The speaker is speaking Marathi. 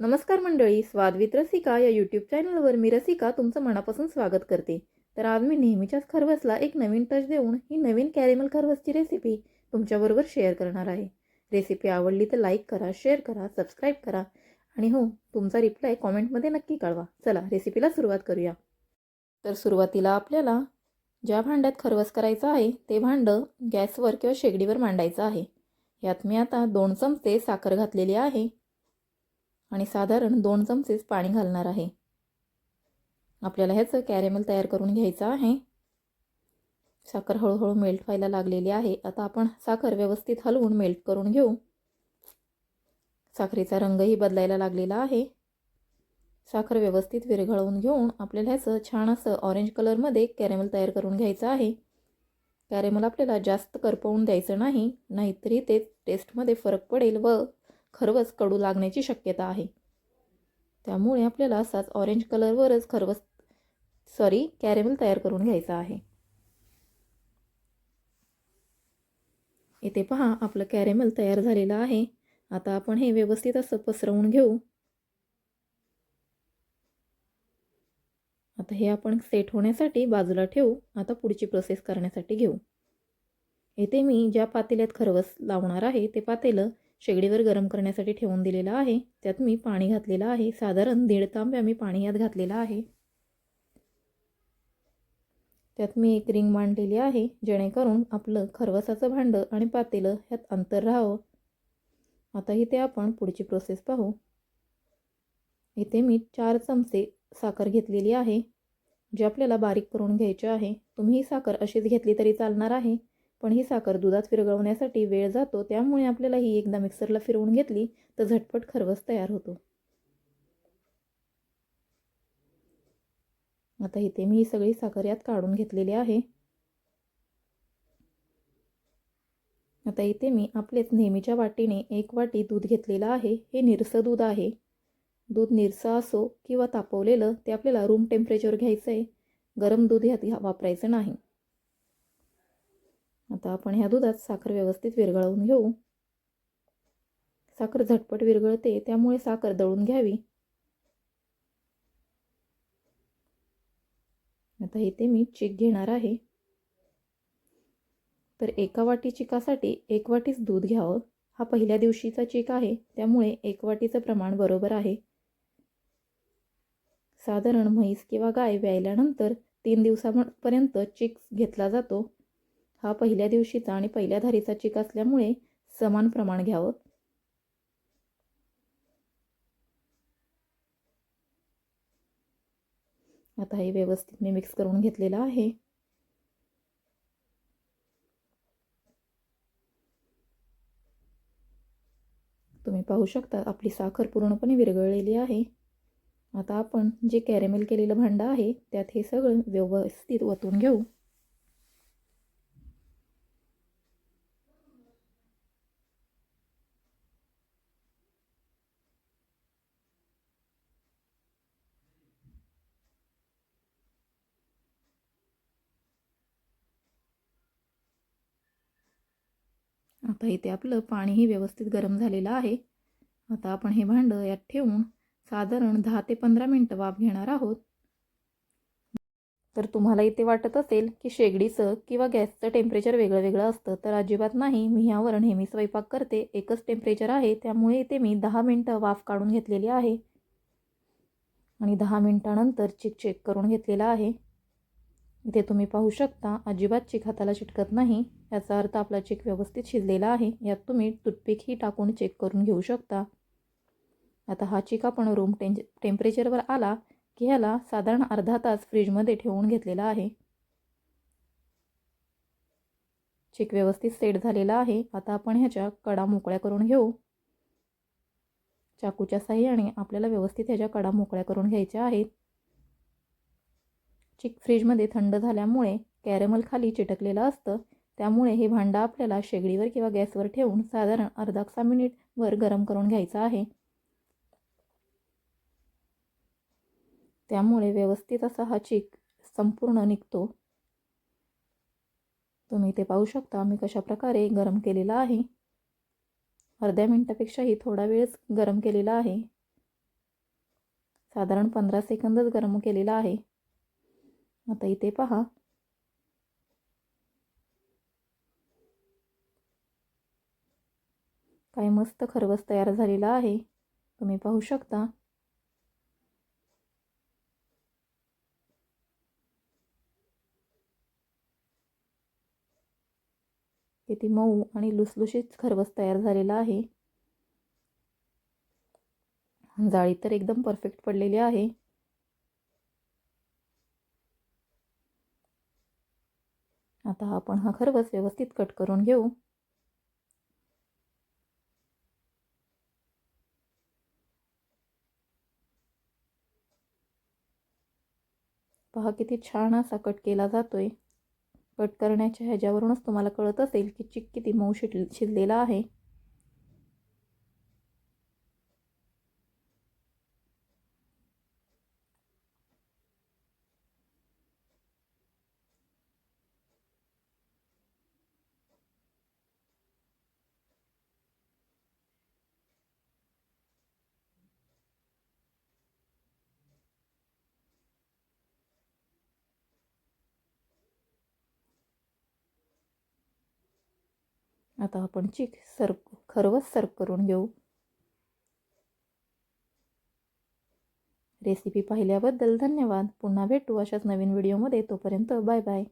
नमस्कार मंडळी स्वाद विथ रसिका या यूट्यूब चॅनलवर मी रसिका तुमचं मनापासून स्वागत करते. तर आज मी नेहमीच्याच खरवसला एक नवीन टच देऊन ही नवीन कॅरेमल खरवसची रेसिपी तुमच्याबरोबर शेअर करणार आहे. रेसिपी आवडली तर लाईक करा शेअर करा सबस्क्राईब करा आणि हो तुमचा रिप्लाय कॉमेंटमध्ये नक्की कळवा. चला रेसिपीला सुरुवात करूया. तर सुरुवातीला आपल्याला ज्या भांड्यात खरवस करायचं आहे ते भांडं गॅसवर किंवा शेगडीवर मांडायचं आहे. यात मी आता दोन चमचे साखर घातलेली आहे. आणि साधारण दोन चमचेच पाणी घालणार आहे. आपल्याला ह्याचं कॅरेमल तयार करून घ्यायचं आहे. साखर हळूहळू मेल्ट व्हायला लागलेली आहे. आता आपण साखर व्यवस्थित हलवून मेल्ट करून घेऊ. साखरेचा रंगही बदलायला लागलेला आहे. साखर व्यवस्थित विरघळवून घेऊन आपल्याला ह्याचं छान असं ऑरेंज कलरमध्ये कॅरेमल तयार करून घ्यायचं आहे. कॅरेमल आपल्याला जास्त करपवून द्यायचं नाही नाहीतरी ते टेस्टमध्ये फरक पडेल व खरवस कडू लागण्याची शक्यता आहे. त्यामुळे आपल्याला असाच ऑरेंज कलरवरच खरवस सॉरी कॅरेमेल तयार करून घ्यायचा आहे. इथे पहा आपलं कॅरेमेल तयार झालेलं आहे. आता आपण हे व्यवस्थित असं पसरवून घेऊ. आता हे आपण सेट होण्यासाठी बाजूला ठेवू. आता पुढची प्रोसेस करण्यासाठी घेऊ. येथे मी ज्या पातेल्यात खरवस लावणार आहे ते पातेलं शेगडीवर गरम करण्यासाठी ठेवून दिलेलं आहे. त्यात मी पाणी घातलेलं आहे. साधारण दीड तांब्या मी पाणी यात घातलेलं आहे. त्यात मी एक रिंग मांडलेली आहे जेणेकरून आपलं खरवसाचं भांडं आणि पातेलं ह्यात अंतर राहावं. आता इथे आपण पुढची प्रोसेस पाहू. इथे मी चार चमचे साखर घेतलेली आहे जी आपल्याला बारीक करून घ्यायची आहे. तुम्ही ही साखर अशीच घेतली तरी चालणार आहे. पण ही साखर दुधात विरघळवण्यासाठी वेळ जातो त्यामुळे आपल्याला ही एकदा मिक्सरला फिरवून घेतली तर झटपट खरवस तयार होतो. आता इथे मी ही सगळी साखर यात काढून घेतलेली आहे. आता इथे मी आपलेच नेहमीच्या वाटीने एक वाटी दूध घेतलेलं आहे. हे निरसं दूध आहे. दूध निरसं असो किंवा तापवलेलं ते आपल्याला रूम टेम्परेचर घ्यायचं आहे गरम दूध ह्यात वापरायचं नाही. आता आपण ह्या दुधात साखर व्यवस्थित विरघळवून घेऊ. साखर झटपट विरघळते त्यामुळे साखर दळून घ्यावी. आता इथे मी चिक घेणार आहे. तर एका वाटी चिकासाठी एक वाटीच दूध घ्यावं. हा पहिल्या दिवशीचा चिक आहे त्यामुळे एक वाटीचं प्रमाण बरोबर आहे. साधारण म्हैस किंवा गाय व्यायल्यानंतर तीन दिवसापर्यंत चिक घेतला जातो. हा पहिल्या दिवशीचा आणि पहिल्या धारीचा चिक असल्यामुळे समान प्रमाण घ्यावं. आता हे व्यवस्थित मी मिक्स करून घेतलेलं आहे. तुम्ही पाहू शकता आपली साखर पूर्णपणे विरघळलेली आहे. आता आपण जे कॅरेमेल केलेलं भांडं आहे त्यात हे सगळं व्यवस्थित ओतून घेऊ. आता इथे आपलं पाणीही व्यवस्थित गरम झालेलं आहे. आता आपण हे भांडं यात ठेवून साधारण दहा ते पंधरा मिनटं वाफ घेणार आहोत. तर तुम्हाला इथे वाटत असेल की शेगडीचं किंवा गॅसचं टेम्परेचर वेगळं वेगळं असतं तर अजिबात नाही. मी ह्यावर नेहमी स्वयंपाक करते. एकच टेम्परेचर आहे त्यामुळे इथे मी दहा मिनटं वाफ काढून घेतलेली आहे. आणि दहा मिनटानंतर चिक चेक करून घेतलेला आहे. इथे तुम्ही पाहू शकता अजिबात चिक हाताला चिटकत नाही. याचा अर्थ आपला चेक व्यवस्थित शिजलेला आहे. यात तुम्ही टूथपिकही टाकून चेक करून घेऊ शकता. आता हा चेक आपण रूम टें टेम्परेचरवर आला की ह्याला साधारण अर्धा तास फ्रीजमध्ये ठेवून घेतलेला आहे. चेक व्यवस्थित सेट झालेला आहे. आता आपण ह्याच्या कडा मोकळ्या करून घेऊ. चाकूच्या साह्याने आपल्याला व्यवस्थित ह्याच्या कडा मोकळ्या करून घ्यायच्या आहेत. चिक फ्रीजमध्ये थंड झाल्यामुळे कॅरेमल खाली चिटकलेलं असतं. त्यामुळे हे भांडं आपल्याला शेगडीवर किंवा गॅसवर ठेवून साधारण अर्धा सहा मिनिटवर गरम करून घ्यायचं आहे. त्यामुळे व्यवस्थित असा हा चिक संपूर्ण निघतो. तुम्ही ते पाहू शकता मी कशा प्रकारे गरम केलेला आहे. अर्ध्या मिनटापेक्षाही थोडा वेळच गरम केलेला आहे. साधारण पंधरा सेकंदच गरम केलेला आहे. आता इथे पहा. काय मस्त खरवस तयार झालेला आहे. तुम्ही पाहू शकता. किती मऊ आणि लुसलुशीत खरवस तयार झालेला आहे. जाळी तर एकदम परफेक्ट पडलेली आहे. आता आपण हा खरवस व्यवस्थित कट करून घेऊ. पहा किती छान असा कट केला जातोय. कट करण्याच्या ह्याच्यावरूनच तुम्हाला कळत असेल की चिक किती मऊ शिट शिजलेला आहे. आता आपण चिक सर खरवस सर्व करून घेऊ. रेसिपी पाहिल्याबद्दल धन्यवाद. पुन्हा भेटू अशाच नवीन व्हिडिओमध्ये तोपर्यंत बाय बाय.